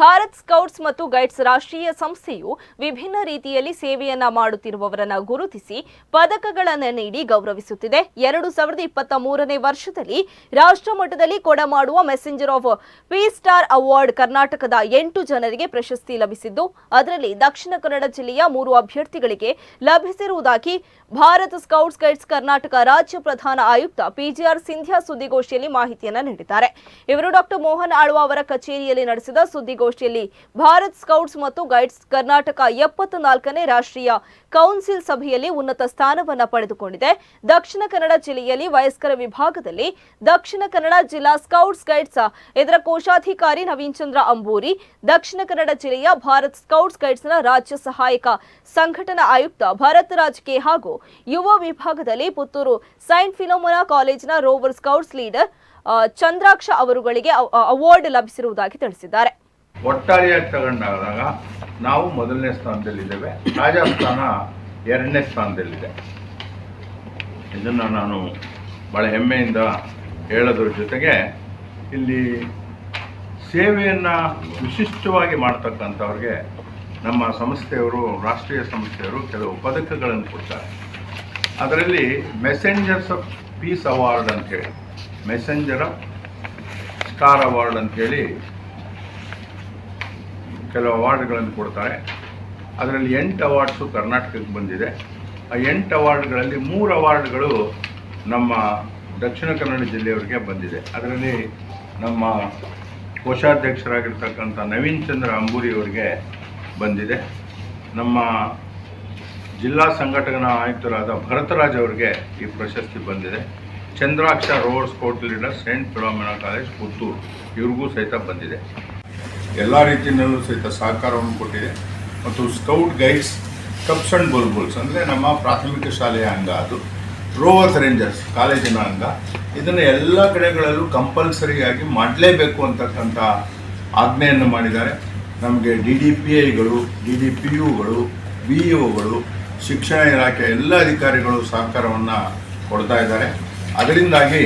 Bharat scouts ಮತ್ತು guides ರಾಷ್ಟ್ರೀಯ ಸಂಸ್ಥೆಯು ವಿಭಿನ್ನ ರೀತಿಯಲ್ಲಿ ಸೇವೆಯನ್ನ ಮಾಡುತ್ತಿರುವವರನ್ನ ಗುರುತಿಸಿ ಪದಕಗಳನ್ನು ನೀಡಿ ಗೌರವಿಸುತ್ತಿದೆ. ಎರಡು ಸಾವಿರದ ಇಪ್ಪತ್ತ ಮೂರನೇ ವರ್ಷದಲ್ಲಿ ರಾಷ್ಟ್ರ ಮಟ್ಟದಲ್ಲಿ ಕೊಡಮಾಡುವ messenger of peace star award ಕರ್ನಾಟಕದ ಎಂಟು ಜನರಿಗೆ ಪ್ರಶಸ್ತಿ ಲಭಿಸಿದ್ದು, ಅದರಲ್ಲಿ ದಕ್ಷಿಣ ಕನ್ನಡ ಜಿಲ್ಲೆಯ ಮೂರು ಅಭ್ಯರ್ಥಿಗಳಿಗೆ ಲಭಿಸಿರುವುದಾಗಿ ಭಾರತ ಸ್ಕೌಟ್ಸ್ ಗೈಡ್ಸ್ ಕರ್ನಾಟಕ ರಾಜ್ಯ ಪ್ರಧಾನ ಆಯುಕ್ತ ಪಿಜಿಆರ್ ಸಿಂಧ್ಯಾ ಸುದ್ದಿಗೋಷ್ಠಿಯಲ್ಲಿ ಮಾಹಿತಿಯನ್ನು ನೀಡಿದ್ದಾರೆ. ಇವರು ಡಾಕ್ಟರ್ ಮೋಹನ್ ಆಳ್ವ ಅವರ ಕಚೇರಿಯಲ್ಲಿ ನಡೆಸಿದ ಸುದ್ದಿಗೋಷ್ಠಿಯಲ್ಲಿ ಭಾರತ್ ಸ್ಕೌಟ್ಸ್ ಮತ್ತು ಗೈಡ್ಸ್ ಕರ್ನಾಟಕ ಎಪ್ಪತ್ತ ನಾಲ್ಕನೇ ರಾಷ್ಟ್ರೀಯ ಕೌನ್ಸಿಲ್ ಸಭೆಯಲ್ಲಿ ಉನ್ನತ ಸ್ಥಾನವನ್ನು ಪಡೆದುಕೊಂಡಿದೆ. ದಕ್ಷಿಣ ಕನ್ನಡ ಜಿಲ್ಲೆಯಲ್ಲಿ ವಯಸ್ಕರ ವಿಭಾಗದಲ್ಲಿ ದಕ್ಷಿಣ ಕನ್ನಡ ಜಿಲ್ಲಾ ಸ್ಕೌಟ್ಸ್ ಗೈಡ್ಸ್ ಇದರ ಕೋಶಾಧಿಕಾರಿ ನವೀನ್ ಚಂದ್ರ ಅಂಬೂರಿ, ದಕ್ಷಿಣ ಕನ್ನಡ ಜಿಲ್ಲೆಯ ಭಾರತ್ ಸ್ಕೌಟ್ಸ್ ಗೈಡ್ಸ್ನ ರಾಜ್ಯ ಸಹಾಯಕ ಸಂಘಟನಾ ಆಯುಕ್ತ ಭರತ್ ರಾಜ್ ಕೆ ಹಾಗೂ ಯುವ ವಿಭಾಗದಲ್ಲಿ ಪುತ್ತೂರು ಸೈಂಟ್ ಫಿಲೋಮೊನಾ ಕಾಲೇಜಿನ ರೋವರ್ ಸ್ಕೌಟ್ಸ್ ಲೀಡರ್ ಚಂದ್ರಾಕ್ಷ ಅವರುಗಳಿಗೆ ಅವಾರ್ಡ್ ಲಭಿಸಿರುವುದಾಗಿ ತಿಳಿಸಿದ್ದಾರೆ. ಒಟ್ಟಾರೆಯಾಗಿ ತಗೊಂಡಾಗ ನಾವು ಮೊದಲನೇ ಸ್ಥಾನದಲ್ಲಿದ್ದೇವೆ. ರಾಜಸ್ಥಾನ ಎರಡನೇ ಸ್ಥಾನದಲ್ಲಿದೆ. ಇದನ್ನು ನಾನು ಭಾಳ ಹೆಮ್ಮೆಯಿಂದ ಹೇಳೋದ್ರ ಜೊತೆಗೆ ಇಲ್ಲಿ ಸೇವೆಯನ್ನು ವಿಶಿಷ್ಟವಾಗಿ ಮಾಡ್ತಕ್ಕಂಥವ್ರಿಗೆ ನಮ್ಮ ಸಂಸ್ಥೆಯವರು, ರಾಷ್ಟ್ರೀಯ ಸಂಸ್ಥೆಯವರು ಕೆಲವು ಪದಕಗಳನ್ನು ಕೊಡ್ತಾರೆ. ಅದರಲ್ಲಿ ಮೆಸೆಂಜರ್ಸ್ ಆಫ್ ಪೀಸ್ ಅವಾರ್ಡ್ ಅಂಥೇಳಿ ಮೆಸೆಂಜರ್ ಆಫ್ ಸ್ಟಾರ್ ಅವಾರ್ಡ್ ಅಂಥೇಳಿ ಕೆಲವು ಅವಾರ್ಡ್ಗಳನ್ನು ಕೊಡ್ತಾರೆ. ಅದರಲ್ಲಿ ಎಂಟು ಅವಾರ್ಡ್ಸು ಕರ್ನಾಟಕಕ್ಕೆ ಬಂದಿದೆ. ಆ ಎಂಟು ಅವಾರ್ಡ್ಗಳಲ್ಲಿ ಮೂರು ಅವಾರ್ಡ್ಗಳು ನಮ್ಮ ದಕ್ಷಿಣ ಕನ್ನಡ ಜಿಲ್ಲೆಯವರಿಗೆ ಬಂದಿದೆ. ಅದರಲ್ಲಿ ನಮ್ಮ ಕೋಶಾಧ್ಯಕ್ಷರಾಗಿರ್ತಕ್ಕಂಥ ನವೀನ್ ಚಂದ್ರ ಅಂಬೂರಿ ಅವರಿಗೆ ಬಂದಿದೆ. ನಮ್ಮ ಜಿಲ್ಲಾ ಸಂಘಟನಾ ಆಯುಕ್ತರಾದ ಭರತರಾಜ್ ಅವರಿಗೆ ಈ ಪ್ರಶಸ್ತಿ ಬಂದಿದೆ. Chandraksha road sport leader saint Philomena college Puttur, ಇವ್ರಿಗೂ ಸಹಿತ ಬಂದಿದೆ. ಎಲ್ಲ ರೀತಿಯಲ್ಲೂ ಸಹಿತ ಸಹಕಾರವನ್ನು ಕೊಟ್ಟಿದೆ. ಮತ್ತು scout guides cubs and bulbuls ಅಂದರೆ ನಮ್ಮ ಪ್ರಾಥಮಿಕ ಶಾಲೆಯ ಅಂಗ ಅದು. ರೋವರ್ಸ್ ರೇಂಜರ್ಸ್ ಕಾಲೇಜಿನ ಅಂಗ. ಇದನ್ನು ಎಲ್ಲ ಕಡೆಗಳಲ್ಲೂ ಕಂಪಲ್ಸರಿಯಾಗಿ ಮಾಡಲೇಬೇಕು ಅಂತಕ್ಕಂಥ ಆಜ್ಞೆಯನ್ನು ಮಾಡಿದ್ದಾರೆ. ನಮಗೆ ಡಿ ಡಿ ಪಿ ಐಗಳು ಡಿ ಡಿ ಪಿ ಯುಗಳು ಬಿ ಒಗಳು ಶಿಕ್ಷಣ ಇಲಾಖೆ ಎಲ್ಲ ಅಧಿಕಾರಿಗಳು ಸಹಕಾರವನ್ನು ಕೊಡ್ತಾ ಇದ್ದಾರೆ. ಅದರಿಂದಾಗಿ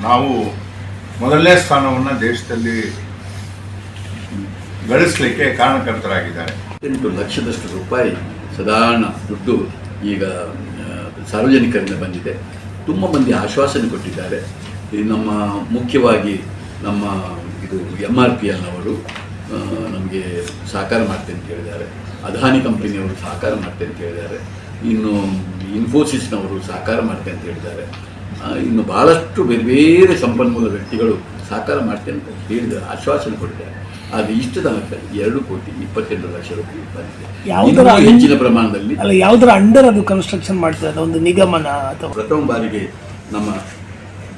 ನಾವು ಮೊದಲನೇ ಸ್ಥಾನವನ್ನು ದೇಶದಲ್ಲಿ ಗಳಿಸಲಿಕ್ಕೆ ಕಾರಣಕರ್ತರಾಗಿದ್ದಾರೆ. ಎಂಟು ಲಕ್ಷದಷ್ಟು ರೂಪಾಯಿ ಸಾಧಾರಣ ದುಡ್ಡು ಈಗ ಸಾರ್ವಜನಿಕರಿಂದ ಬಂದಿದೆ. ತುಂಬ ಮಂದಿ ಆಶ್ವಾಸನೆ ಕೊಟ್ಟಿದ್ದಾರೆ. ನಮ್ಮ ಮುಖ್ಯವಾಗಿ ನಮ್ಮ ಇದು ಎಂ ಆರ್ ಪಿ ಎಲ್ನವರು ನಮಗೆ ಸಹಕಾರ ಮಾಡ್ತೇನೆ ಅಂತ ಹೇಳಿದ್ದಾರೆ. ಅದಾನಿ ಕಂಪನಿಯವರು ಸಹಕಾರ ಮಾಡ್ತೇನೆ ಅಂತ ಹೇಳಿದ್ದಾರೆ. ಇನ್ನು ಇನ್ಫೋಸಿಸ್ನವರು ಸಹಕಾರ ಮಾಡ್ತೇನೆ ಅಂತ ಹೇಳಿದ್ದಾರೆ. ಇನ್ನು ಭಾಳಷ್ಟು ಬೇರೆ ಬೇರೆ ಸಂಪನ್ಮೂಲ ವ್ಯಕ್ತಿಗಳು ಸಹಕಾರ ಮಾಡ್ತೇನೆ ಅಂತ ಹೇಳಿದ, ಆಶ್ವಾಸನೆ ಕೊಟ್ಟಿದ್ದಾರೆ. ಆದರೆ ಇಷ್ಟು ತನಕ ಎರಡು ಕೋಟಿ ಇಪ್ಪತ್ತೆಂಟು ಲಕ್ಷ ರೂಪಾಯಿ ಬಂದಿದೆ. ಯಾವುದರ ಹೆಚ್ಚಿನ ಪ್ರಮಾಣದಲ್ಲಿ ಅಲ್ಲ ಯಾವುದರ ಅಂಡರ್ ಅದು ಕನ್ಸ್ಟ್ರಕ್ಷನ್ ಮಾಡ್ತಾರೆ ಅದು ಒಂದು ನಿಗಮನ ಅಥವಾ ಪ್ರಥಮ ಬಾರಿಗೆ ನಮ್ಮ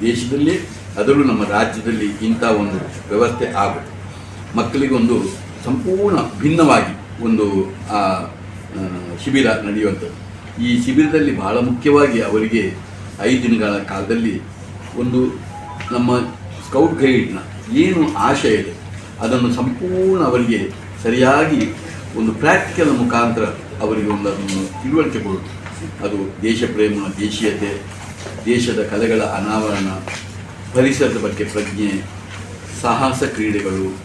ದೇಶದಲ್ಲಿ ಅದರಲ್ಲೂ ನಮ್ಮ ರಾಜ್ಯದಲ್ಲಿ ಇಂಥ ಒಂದು ವ್ಯವಸ್ಥೆ ಆಗುತ್ತೆ. ಮಕ್ಕಳಿಗೊಂದು ಸಂಪೂರ್ಣ ಭಿನ್ನವಾಗಿ ಒಂದು ಶಿಬಿರ ನಡೆಯುವಂಥದ್ದು. ಈ ಶಿಬಿರದಲ್ಲಿ ಬಹಳ ಮುಖ್ಯವಾಗಿ ಅವರಿಗೆ ಐದು ದಿನಗಳ ಕಾಲದಲ್ಲಿ ಒಂದು ನಮ್ಮ ಸ್ಕೌಟ್ ಗೈಡ್ನ ಏನು ಆಶಯ ಇದೆ ಅದನ್ನು ಸಂಪೂರ್ಣ ಅವರಿಗೆ ಸರಿಯಾಗಿ ಒಂದು ಪ್ರಾಕ್ಟಿಕಲ್ ಮುಖಾಂತರ ಅವರಿಗೆ ಒಂದು ಅದನ್ನು ತಿಳುವಳಿಕೆ ಕೊಡುತ್ತೆ ಅದು ದೇಶ ಪ್ರೇಮ ದೇಶೀಯತೆ, ದೇಶದ ಕಲೆಗಳ ಅನಾವರಣ, ಪರಿಸರದ ಬಗ್ಗೆ ಪ್ರಜ್ಞೆ, ಸಾಹಸ ಕ್ರೀಡೆಗಳು,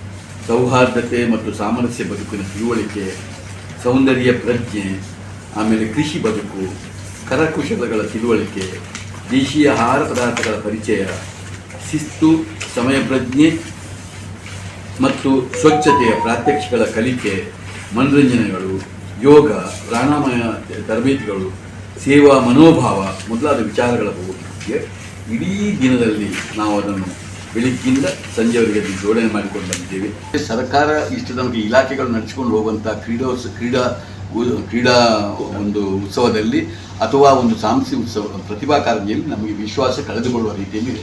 ಸೌಹಾರ್ದತೆ ಮತ್ತು ಸಾಮರಸ್ಯ ಬದುಕಿನ ತಿಳುವಳಿಕೆ, ಸೌಂದರ್ಯ ಪ್ರಜ್ಞೆ, ಆಮೇಲೆ ಕೃಷಿ ಬದುಕು, ಕರಕುಶಲಗಳ ತಿಳುವಳಿಕೆ, ದೇಶೀಯ ಆಹಾರ ಪದಾರ್ಥಗಳ ಪರಿಚಯ, ಶಿಸ್ತು, ಸಮಯ ಪ್ರಜ್ಞೆ ಮತ್ತು ಸ್ವಚ್ಛತೆಯ ಪ್ರಾತ್ಯಕ್ಷಿಕಗಳ ಕಲಿಕೆ, ಮನರಂಜನೆಗಳು, ಯೋಗ ಪ್ರಾಣಾಮಯ ತರಬೇತಿಗಳು, ಸೇವಾ ಮನೋಭಾವ ಮೊದಲಾದ ವಿಚಾರಗಳ ಬಗ್ಗೆ ಇಡೀ ದಿನದಲ್ಲಿ ನಾವು ಅದನ್ನು ಬೆಳಿಗ್ಗಿಂದ ಸಂಜೆವರೆಗೆ ಅದನ್ನು ಜೋಡಣೆ ಮಾಡಿಕೊಂಡು ಬಂದಿದ್ದೇವೆ. ಸರ್ಕಾರ ಇಷ್ಟು ನಮಗೆ ಇಲಾಖೆಗಳು ನಡೆಸಿಕೊಂಡು ಹೋಗುವಂಥ ಕ್ರೀಡೋತ್ಸ ಕ್ರೀಡಾ ಕ್ರೀಡಾ ಒಂದು ಉತ್ಸವದಲ್ಲಿ ಅಥವಾ ಒಂದು ಸಾಂಸ್ಕೃತಿಕ ಉತ್ಸವ, ಪ್ರತಿಭಾ ಕಾರಂಜಿಯಲ್ಲಿ ನಮಗೆ ವಿಶ್ವಾಸ ಕಳೆದುಕೊಳ್ಳುವ ರೀತಿಯಲ್ಲಿ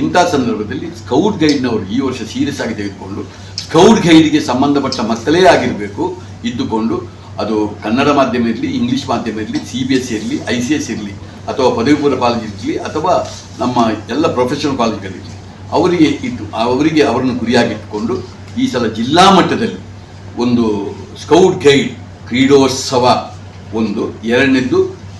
ಇಂಥ ಸಂದರ್ಭದಲ್ಲಿ ಸ್ಕೌಟ್ ಗೈಡ್ನವರು ಈ ವರ್ಷ ಸೀರಿಯಸ್ ಆಗಿ ತೆಗೆದುಕೊಂಡು ಸ್ಕೌಟ್ ಗೈಡ್ಗೆ ಸಂಬಂಧಪಟ್ಟ ಮಕ್ಕಳೇ ಆಗಿರಬೇಕು ಇದ್ದುಕೊಂಡು ಅದು ಕನ್ನಡ ಮಾಧ್ಯಮ ಇರಲಿ, ಇಂಗ್ಲೀಷ್ ಮಾಧ್ಯಮ ಇರಲಿ ಸಿ ಬಿ ಎಸ್ ಇರಲಿ ಐ ಸಿ ಎಸ್ ಇರಲಿ, ಅಥವಾ ಪದವಿ ಪೂರ್ವ ಕಾಲೇಜ್ ಇರಲಿ, ಅಥವಾ ನಮ್ಮ ಎಲ್ಲ ಪ್ರೊಫೆಷನಲ್ ಕಾಲೇಜ್ಗಳಿರಲಿ ಅವರಿಗೆ ಇದ್ದು, ಅವರಿಗೆ ಅವರನ್ನು ಗುರಿಯಾಗಿಟ್ಟುಕೊಂಡು ಈ ಸಲ ಜಿಲ್ಲಾ ಮಟ್ಟದಲ್ಲಿ ಒಂದು ಸ್ಕೌಟ್ ಗೈಡ್ ಕ್ರೀಡೋತ್ಸವ ಒಂದು ಎರಡನೇದ್ದು